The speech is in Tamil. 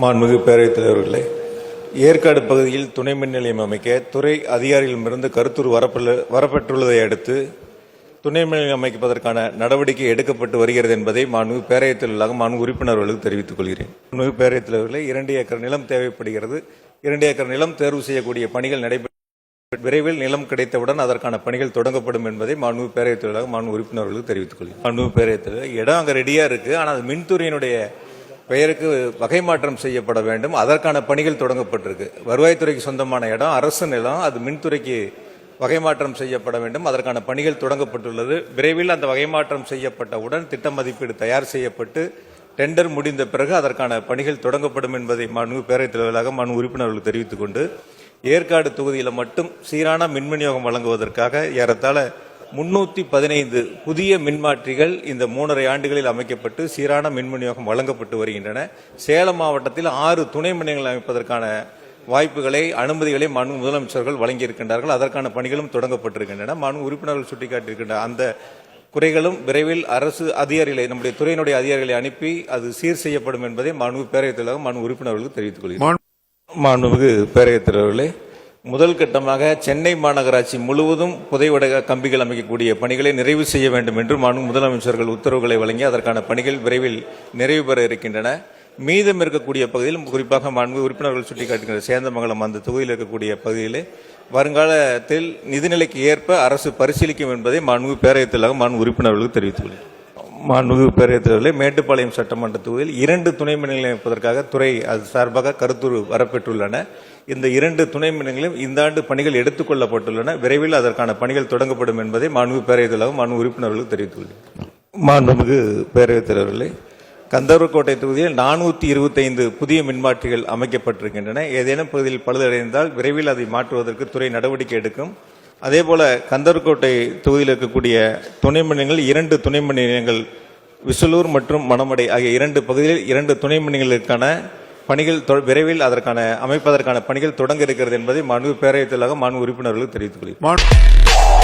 மாண்புமிகு பேரவைத் தலைவர்களே ஏற்காடு பகுதியில் துணை மின் நிலையம் அமைக்க துறை அதிகாரிகளிடமிருந்து கருத்துரு வரப்பெள்ள வரப்பெற்றுள்ளதை அடுத்து துணை மின் நிலையம் அமைப்பதற்கான நடவடிக்கை எடுக்கப்பட்டு வருகிறது என்பதை மாண்புமிகு பேரவைத் தலைவர்களாக மாண்பு உறுப்பினர்களுக்கு தெரிவித்துக் கொள்கிறேன். மாண்புமிகு பேரவைத் தலைவர்களே இரண்டு ஏக்கர் நிலம் தேவைப்படுகிறது. இரண்டு ஏக்கர் நிலம் தேர்வு செய்யக்கூடிய பணிகள் நடைபெற விரைவில் நிலம் கிடைத்தவுடன் அதற்கான பணிகள் தொடங்கப்படும் என்பதை மாண்பு பேரவைத் தலைவராக மாண்பு உறுப்பினர்களுக்கு தெரிவித்துக் கொள்கிறேன். மாண்பு பேரவைத் தலைவர் இடம் அங்கே ரெடியாக இருக்குது ஆனால் அது மின்துறையினுடைய பெயருக்கு வகை மாற்றம் செய்யப்பட வேண்டும். அதற்கான பணிகள் தொடங்கப்பட்டிருக்கு. வருவாய்த்துறைக்கு சொந்தமான இடம் அரசு நிலம் அது மின்துறைக்கு வகை மாற்றம் செய்யப்பட வேண்டும். அதற்கான பணிகள் தொடங்கப்பட்டுள்ளது. விரைவில் அந்த வகை மாற்றம் செய்யப்பட்டவுடன் திட்ட மதிப்பீடு தயார் செய்யப்பட்டு டெண்டர் முடிந்த பிறகு அதற்கான பணிகள் தொடங்கப்படும் என்பதை மனு பேரவைத் தலைவராக மனு உறுப்பினர்களுக்கு தெரிவித்துக் கொண்டு ஏற்காடு தொகுதியில் மட்டும் சீரான மின் விநியோகம் வழங்குவதற்காக ஏறத்தாழ முன்னூத்தி பதினைந்து புதிய மின்மாற்றிகள் இந்த மூன்றரை ஆண்டுகளில் அமைக்கப்பட்டு சீரான மின் விநியோகம் வழங்கப்பட்டு வருகின்றன. சேலம் மாவட்டத்தில் ஆறு துணை மின் அமைப்பதற்கான வாய்ப்புகளை அனுமதிகளை மனு முதலமைச்சர்கள் வழங்கியிருக்கின்றார்கள். அதற்கான பணிகளும் தொடங்கப்பட்டிருக்கின்றன. மனு உறுப்பினர்கள் சுட்டிக்காட்டியிருக்கின்ற அந்த குறைகளும் விரைவில் அரசு அதிகாரிகளை நம்முடைய துறையினுடைய அதிகாரிகளை அனுப்பி அது சீர் செய்யப்படும் என்பதை மனு பேரவைத் தலைவர் மனு உறுப்பினர்களுக்கு தெரிவித்துக் கொள்கிறேன். மாண்புமிகு பேரவைத் தலைவர்களே முதல் கட்டமாக சென்னை மாநகராட்சி முழுவதும் புதைவடக கம்பிகள் அமைக்கக்கூடிய பணிகளை நிறைவு செய்ய வேண்டும் என்று மாநில முதலமைச்சர்கள் உத்தரவுகளை வழங்கி அதற்கான பணிகள் விரைவில் நிறைவு பெற இருக்கின்றன. மீதம் இருக்கக்கூடிய பகுதியில் குறிப்பாக மாண்பு உறுப்பினர்கள் சுட்டிக்காட்டுகின்ற சேந்தமங்கலம் அந்த தொகுதியில் இருக்கக்கூடிய பகுதியில் வருங்காலத்தில் நிதிநிலைக்கு ஏற்ப அரசு பரிசீலிக்கும் என்பதை மாண்பு பேரயத்திலாக மாண்பு உறுப்பினர்களுக்கு தெரிவித்துள்ளேன் மாண்புமிகு பேரவைத் தலைவர்களே மேட்டுப்பாளையம் சட்டமன்ற தொகுதியில் இரண்டு துணை மின் அமைப்பதற்காக துறை அது சார்பாக கருத்துரு வரப்பெற்றுள்ளன. இந்த இரண்டு துணை மின் இந்த ஆண்டு பணிகள் எடுத்துக்கொள்ளப்பட்டுள்ளன விரைவில் அதற்கான பணிகள் தொடங்கப்படும் என்பதை மாண்புமிகு பேரவைத் தலைவர் மாண்பு உறுப்பினர்களுக்கு தெரிவித்துள்ளேன் மாண்புமிகு பேரவைத் தலைவர்களே கந்தர்வக்கோட்டை தொகுதியில் நானூற்றி இருபத்தைந்து புதிய மின்மாற்றிகள் அமைக்கப்பட்டிருக்கின்றன. ஏதேனும் பகுதியில் பழுதடைந்தால் விரைவில் அதை மாற்றுவதற்கு துறை நடவடிக்கை எடுக்கும். அதே போல கந்தர்கோட்டை தொகுதியில் இருக்கக்கூடிய துணை மின் இரண்டு துணை மின் விசலூர் மற்றும் மணமடை ஆகிய இரண்டு பகுதிகளில் இரண்டு துணை மணிகளுக்கான பணிகள் விரைவில் அதற்கான அமைப்பதற்கான பணிகள் தொடங்க இருக்கிறது என்பதை மாண்பு பேரவைத்தலாக மாண்பு உறுப்பினர்களுக்கு தெரிவித்துக் கொள்கிறேன்.